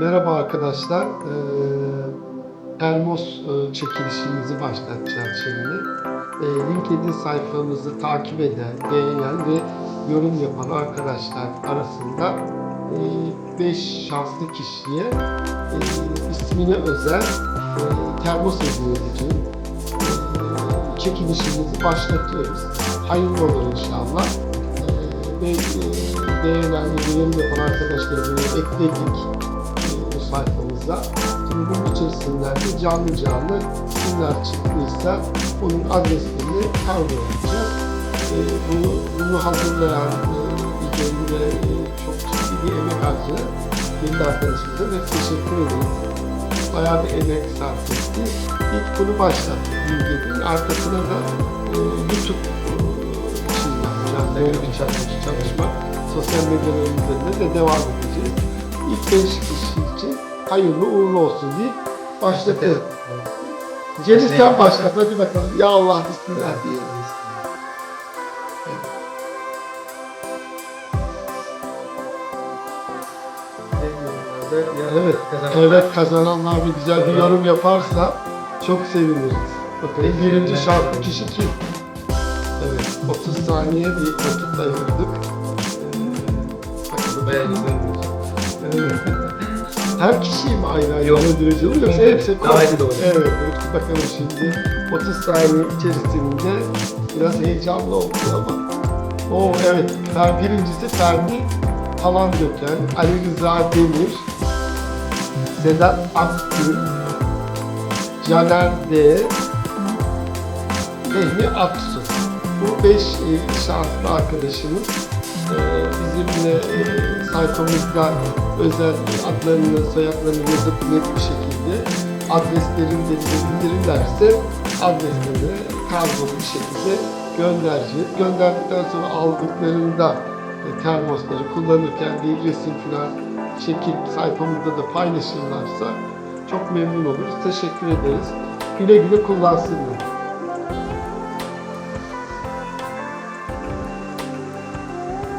Merhaba arkadaşlar. Ee, Termos e, çekilişimizi başlatacağız şimdi. Ee, LinkedIn sayfamızı takip eden, beğenen ve yorum yapan arkadaşlar arasında 5 şanslı kişiye e, ismine özel e, termos hediye. E, çekilişimizi başlatıyoruz. Hayırlı olur inşallah. E, ve e, yorum yapan arkadaşları böyle ekledik e, sayfamıza. Bunun içerisinden de canlı canlı kimler çıktıysa onun adresini kavrayamayacağız. E, bunu, bunu hazırlayan e, ve e, çok ciddi bir emek harcayan bir arkadaşımıza ve teşekkür ederiz. Bayağı bir emek sarf etti. İlk bunu başlattık bildiğin. Arkasına da e, YouTube e, yapacağız. Böyle bir çalışma. Sosyal medyaların üzerinde de devam edeceğiz. İlk 5 kişi hayırlı uğurlu olsun diye başlatıyorum. Celil sen başlat hadi bakalım. Ya Allah bismillah diyelim. Evet, evet kazananlar bir güzel bir yorum yaparsa çok seviniriz. Bakalım birinci şarkı kişi kim? Evet, 30 saniye bir vakit ayırdık. Bakalım beğeniriz. Evet. Her kişiyi mi ayrı ayrı Yok. öldüreceğiz yoksa hepsi Aynı doğru. Evet, evet, bakalım şimdi 30 saniye içerisinde biraz heyecanlı oldu ama. Oo evet, Fer, birincisi Ferdi Talan Döken, Ali Rıza Demir, Sedat Akgül, Caner D, Fehmi Aksu. Bu beş e, şanslı arkadaşımız bizimle e, sayfamızda özel adlarını, soyadlarını yazıp net bir şekilde adreslerini de bize bildirirlerse adreslerini kargo bir şekilde göndereceğiz. Gönderdikten sonra aldıklarında e, termosları kullanırken bir resim falan çekip sayfamızda da paylaşırlarsa çok memnun oluruz. Teşekkür ederiz. Güle güle kullansınlar.